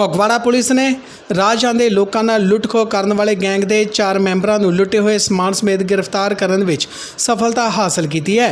Phagwara police ਨੇ ਰਾਜਾਂ ਦੇ ਲੋਕਾਂ ਨਾਲ ਲੁੱਟਖੋ ਕਰਨ ਵਾਲੇ ਗੈਂਗ ਦੇ ਚਾਰ ਮੈਂਬਰਾਂ ਨੂੰ ਲੁੱਟੇ ਹੋਏ ਸਮਾਨ ਸਮੇਤ ਗ੍ਰਿਫਤਾਰ ਕਰਨ ਵਿੱਚ ਸਫਲਤਾ ਹਾਸਲ ਕੀਤੀ ਹੈ।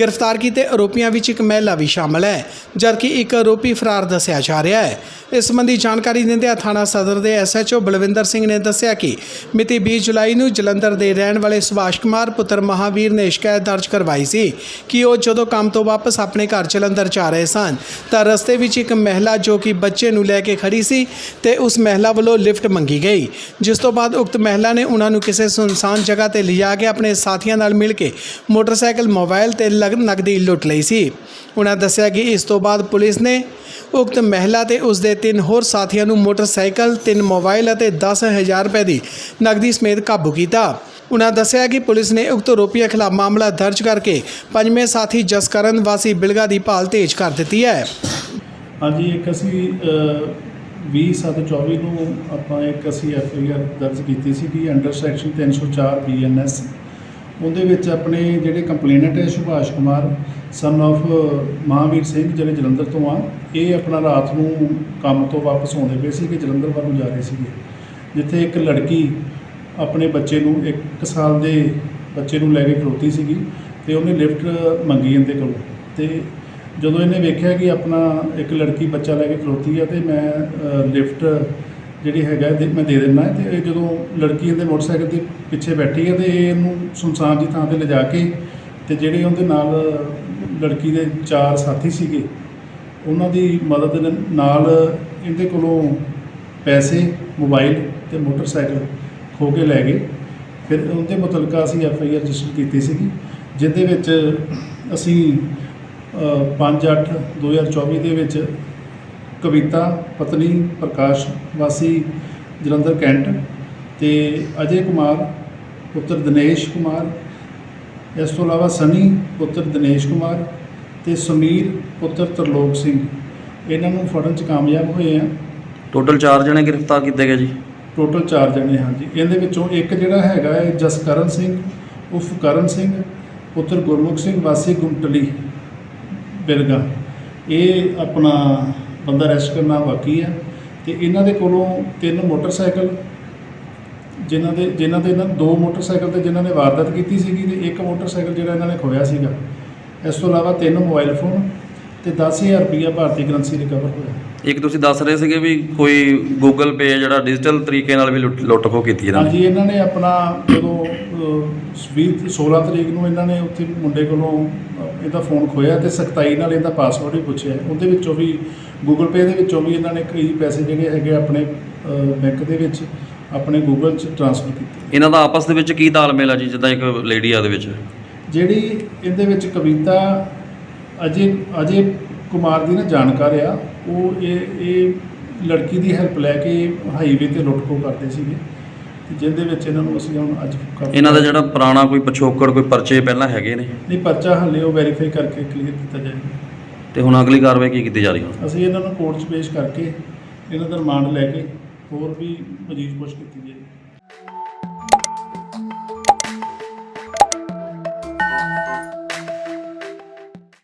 ਗ੍ਰਿਫਤਾਰ ਕੀਤੇ ਆਰੋਪੀਆਂ ਵਿੱਚ ਇੱਕ ਮਹਿਲਾ ਵੀ ਸ਼ਾਮਲ ਹੈ, ਜਦਕਿ ਇੱਕ ਆਰੋਪੀ ਫਰਾਰ ਦੱਸਿਆ ਜਾ ਰਿਹਾ ਹੈ। ਇਸ ਸੰਬੰਧੀ ਜਾਣਕਾਰੀ ਦਿੰਦਿਆਂ ਥਾਣਾ ਸਦਰ ਦੇ ਐਸਐਚਓ ਬਲਵਿੰਦਰ ਸਿੰਘ ਨੇ ਦੱਸਿਆ ਕਿ ਮਿਤੀ 20 ਜੁਲਾਈ ਨੂੰ ਜਲੰਧਰ ਦੇ ਰਹਿਣ ਵਾਲੇ ਸੁਭਾਸ਼ ਕੁਮਾਰ ਪੁੱਤਰ ਮਹਾਵੀਰ ਨੇ ਸ਼ਿਕਾਇਤ ਦਰਜ ਕਰਵਾਈ ਸੀ ਕਿ ਉਹ ਜਦੋਂ ਕੰਮ ਤੋਂ ਵਾਪਸ ਆਪਣੇ ਘਰ ਜਲੰਧਰ ਜਾ ਰਹੇ ਸਨ, ਤਾਂ ਰਸਤੇ ਵਿੱਚ ਇੱਕ ਮਹਿਲਾ ਜੋ ਕਿ ਬੱਚੇ ਨੂੰ ਲੈ ਕੇ ਖੜੀ ਸੀ ਤੇ ਉਸ ਮਹਿਲਾ ਵੱਲੋਂ ਲਿਫਟ ਮੰਗੀ ਗਈ। ਜਿਸ ਤੋਂ ਬਾਅਦ ਉਕਤ ਮਹਿਲਾ ਨੇ ਉਹਨਾਂ ਨੂੰ ਕਿਸੇ ਸੁਨਸਾਨ ਜਗ੍ਹਾ ਤੇ ਲਿਜਾ ਕੇ ਆਪਣੇ ਸਾਥੀਆਂ ਨਾਲ ਮਿਲ ਕੇ ਮੋਟਰਸਾਈਕਲ, ਮੋਬਾਈਲ ਤੇ ਨਗਦੀ ਲੁੱਟ ਲਈ ਸੀ। ਉਹਨਾਂ ਦੱਸਿਆ ਕਿ ਇਸ ਤੋਂ ਬਾਅਦ ਪੁਲਿਸ ਨੇ ਉਕਤ ਮਹਿਲਾ ਤੇ ਉਸ ਦੇ ਤਿੰਨ ਹੋਰ ਸਾਥੀਆਂ ਨੂੰ ਮੋਟਰਸਾਈਕਲ, ਤਿੰਨ ਮੋਬਾਈਲ ਅਤੇ 10000 ਰੁਪਏ ਦੀ ਨਗਦੀ ਸਮੇਤ ਕਾਬੂ ਕੀਤਾ। ਉਹਨਾਂ ਦੱਸਿਆ ਕਿ ਪੁਲਿਸ ਨੇ ਉਕਤ ਆਰੋਪੀਆਂ ਖਿਲਾਫ ਮਾਮਲਾ ਦਰਜ ਕਰਕੇ ਪੰਜਵੇਂ ਸਾਥੀ ਜਸਕਰਨ ਵਾਸੀ ਬਿਲਗਾ ਦੀ ਭਾਲ ਤੇਜ਼ ਕਰ ਦਿੱਤੀ ਹੈ। ਹਾਂਜੀ, ਇੱਕ ਅਸੀਂ ਅ, 20/7/24 ਨੂੰ ਆਪਾਂ ਇੱਕ ਅਸੀਂ ਐਫ ਆਈ ਆਰ ਦਰਜ ਕੀਤੀ ਸੀ ਕਿ ਅੰਡਰ ਸੈਕਸ਼ਨ 304 ਬੀਐਨਐਸ ਉਹਦੇ ਵਿੱਚ ਆਪਣੇ ਜਿਹੜੇ ਕੰਪਲੇਨੈਂਟ ਹੈ ਸੁਭਾਸ਼ ਕੁਮਾਰ ਸਨ of ਮਹਾਵੀਰ ਸਿੰਘ ਜਿਹੜੇ ਜਲੰਧਰ ਤੋਂ ਆ ਇਹ ਆਪਣਾ ਰਾਤ ਨੂੰ ਕੰਮ ਤੋਂ ਵਾਪਸ ਆਉਂਦੇ ਪਏ ਸੀ ਕਿ ਜਲੰਧਰ ਵੱਲ ਨੂੰ ਜਾ ਰਹੇ ਸੀਗੇ। ਜਿੱਥੇ ਇੱਕ ਲੜਕੀ ਆਪਣੇ ਬੱਚੇ ਨੂੰ 1 ਸਾਲ ਦੇ ਬੱਚੇ ਨੂੰ ਲੈ ਕੇ ਖਲੋਤੀ ਸੀਗੀ ਤੇ ਉਹਨੇ ਲਿਫਟ ਮੰਗੀ ਇਹਦੇ ਕੋਲੋਂ। ਤੇ ਜਦੋਂ ਇਹਨੇ ਵੇਖਿਆ ਕਿ ਆਪਣਾ ਇੱਕ ਲੜਕੀ ਬੱਚਾ ਲੈ ਕੇ ਖਲੋਤੀ ਆ ਤੇ ਮੈਂ ਲਿਫਟ ਜਿਹੜੀ ਹੈਗਾ ਦੇ- ਮੈਂ ਦੇ ਦਿੰਦਾ ਤੇ ਇਹ ਜਦੋਂ ਲੜਕੀ ਇਹਦੇ ਮੋਟਰਸਾਈਕਲ ਦੇ ਪਿੱਛੇ ਬੈਠੀ ਹੈ ਤੇ ਇਹਨੂੰ ਸੁਨਸਾਨ ਦੀ ਥਾਂ ਤੇ ਲਿਜਾ ਕੇ ਤੇ ਜਿਹੜੇ ਉਹਦੇ ਨਾਲ ਲੜਕੀ ਦੇ ਚਾਰ ਸਾਥੀ ਸੀਗੇ, ਉਹਨਾਂ ਦੀ ਮਦਦ ਦੇ ਨਾਲ ਇਹਦੇ ਕੋਲੋਂ ਪੈਸੇ, ਮੋਬਾਈਲ ਤੇ ਮੋਟਰਸਾਈਕਲ ਖੋ ਕੇ ਲੈ ਗਏ। ਫਿਰ ਉਹਦੇ ਮੁਤਲਕਾ ਅਸੀਂ ਐਫ ਆਈ ਆਰ ਰਜਿਸਟਰ ਕੀਤੀ ਸੀਗੀ, ਜਿਹਦੇ ਵਿੱਚ ਅਸੀਂ 5/8/2024 ਦੇ ਵਿੱਚ ਕਵਿਤਾ ਪਤਨੀ ਪ੍ਰਕਾਸ਼ ਵਾਸੀ ਜਲੰਧਰ ਕੈਂਟ ਤੇ ਅਜੇ ਕੁਮਾਰ ਪੁੱਤਰ ਦਿਨੇਸ਼ ਕੁਮਾਰ ਇਸ ਤੋਂ ਇਲਾਵਾ ਸਨੀ ਪੁੱਤਰ ਦਿਨੇਸ਼ ਕੁਮਾਰ ਤੇ ਸਮੀਰ ਪੁੱਤਰ ਤਰਲੋਕ ਸਿੰਘ। ਇਹਨਾਂ ਨੂੰ ਫੜਨ 'ਚ ਕਾਮਯਾਬ ਹੋਏ ਆ। ਟੋਟਲ 4 ਜਣੇ ਗ੍ਰਿਫਤਾਰ ਕੀਤੇ ਗਏ ਜੀ। ਟੋਟਲ 4 ਜਣੇ ਹਾਂ ਜੀ ਇਹਦੇ ਵਿੱਚੋਂ ਇੱਕ ਜਿਹੜਾ ਹੈਗਾ ਹੈ ਜਸਕਰਨ ਸਿੰਘ ਉਫ ਕਰਨ ਸਿੰਘ ਪੁੱਤਰ ਗੁਰਮੁਖ ਸਿੰਘ ਵਾਸੀ ਗੁੰਟਲੀ। ਬਿਰਗਾ ਇਹ ਆਪਣਾ ਬੰਦਾ ਅਰੈਸਟ ਕਰਨਾ ਬਾਕੀ ਹੈ ਤੇ ਇਹਨਾਂ ਦੇ ਕੋਲੋਂ ਤਿੰਨ ਮੋਟਰਸਾਈਕਲ ਜਿਨ੍ਹਾਂ ਦੇ ਜਿਨ੍ਹਾਂ ਦੇ ਇਹਨਾਂ ਦੋ ਮੋਟਰਸਾਈਕਲ ਤੇ ਜਿਨ੍ਹਾਂ ਨੇ ਵਾਰਦਾਤ ਕੀਤੀ ਸੀਗੀ ਤੇ ਇੱਕ ਮੋਟਰਸਾਈਕਲ ਜਿਹੜਾ ਇਹਨਾਂ ਨੇ ਖੋਇਆ ਸੀਗਾ। ਇਸ ਤੋਂ ਇਲਾਵਾ ਤਿੰਨ ਮੋਬਾਈਲ ਫੋਨ ਤੇ 10000 ਰੁਪਈਆ ਭਾਰਤੀ ਕਰੰਸੀ ਰਿਕਵਰ ਹੋਇਆ। ਇੱਕ ਤੁਸੀਂ ਦੱਸ ਰਹੇ ਸੀਗੇ ਵੀ ਕੋਈ ਗੂਗਲ ਪੇ ਜਿਹੜਾ ਡਿਜੀਟਲ ਤਰੀਕੇ ਨਾਲ ਵੀ ਲੁੱਟ ਖੋ ਕੀਤੀ ਇਹਨਾਂ ਨੇ? ਹਾਂਜੀ ਇਹਨਾਂ ਨੇ ਆਪਣਾ ਜਦੋਂ ਅਹ, 20 16 ਤਰੀਕ ਨੂੰ ਇਹਨਾਂ ਨੇ ਉੱਥੇ ਮੁੰਡੇ ਕੋਲੋਂ ਇਹਦਾ ਫੋਨ ਖੋਇਆ ਤੇ ਸਖਤਾਈ ਨਾਲ ਇਹਦਾ ਪਾਸਵਰਡ ਵੀ ਪੁੱਛਿਆ। ਉਹਦੇ ਵਿੱਚੋਂ ਵੀ ਗੂਗਲ ਪੇ ਦੇ ਵਿੱਚੋਂ ਵੀ ਇਹਨਾਂ ਨੇ ਕਈ ਪੈਸੇ ਜਿਹੜੇ ਹੈਗੇ ਆਪਣੇ ਬੈਂਕ ਦੇ ਵਿੱਚ ਆਪਣੇ ਗੂਗਲ 'ਚ ਟ੍ਰਾਂਸਫਰ ਕੀਤੇ। ਇਹਨਾਂ ਦਾ ਆਪਸ ਦੇ ਵਿੱਚ ਕੀ ਤਾਲਮੇਲ ਆ ਜੀ ਜਿੱਦਾਂ ਇੱਕ ਲੇਡੀ ਆ ਦੇ ਵਿੱਚ? ਜਿਹੜੀ ਇਹਦੇ ਵਿੱਚ ਕਵਿਤਾ ਅਜੇ ਅਜੇ ਕੁਮਾਰ ਦੀ ਨਾ ਜਾਣਕਾਰ ਆ ਉਹ ਇਹ ਇਹ ਲੜਕੀ ਦੀ ਹੈਲਪ ਲੈ ਕੇ ਹਾਈਵੇ ਤੇ ਲੁੱਟ ਖੋਹ ਕਰਦੇ ਸੀਗੇ। ਜਿਹਦੇ ਵਿੱਚ ਇਹਨਾਂ ਨੂੰ ਅਸੀਂ ਹੁਣ ਅੱਜ ਕਾਬੂ ਇਹਨਾਂ ਦਾ ਜਿਹੜਾ ਪੁਰਾਣਾ ਕੋਈ ਪਿਛੋਕੜ ਕੋਈ ਪਰਚੇ ਪਹਿਲਾਂ ਹੈਗੇ ਨੇ? ਨਹੀਂ ਪਰਚਾ ਹੱਲੇ ਉਹ ਵੈਰੀਫਾਈ ਕਰਕੇ ਕਲੀਅਰ ਕੀਤਾ ਜਾਏਗਾ ਤੇ ਹੁਣ ਅਗਲੀ ਕਾਰਵਾਈ ਕੀ ਕੀਤੀ ਜਾ ਰਹੀ ਹੈ ਅਸੀਂ ਇਹਨਾਂ ਨੂੰ ਕੋਰਟ 'ਚ ਪੇਸ਼ ਕਰਕੇ ਇਹਨਾਂ ਦਾ ਰਿਮਾਂਡ ਲੈ ਕੇ ਹੋਰ ਵੀ ਮਜ਼ੀਦ ਪੁੱਛ ਕੀਤੀ ਜਾਏਗੀ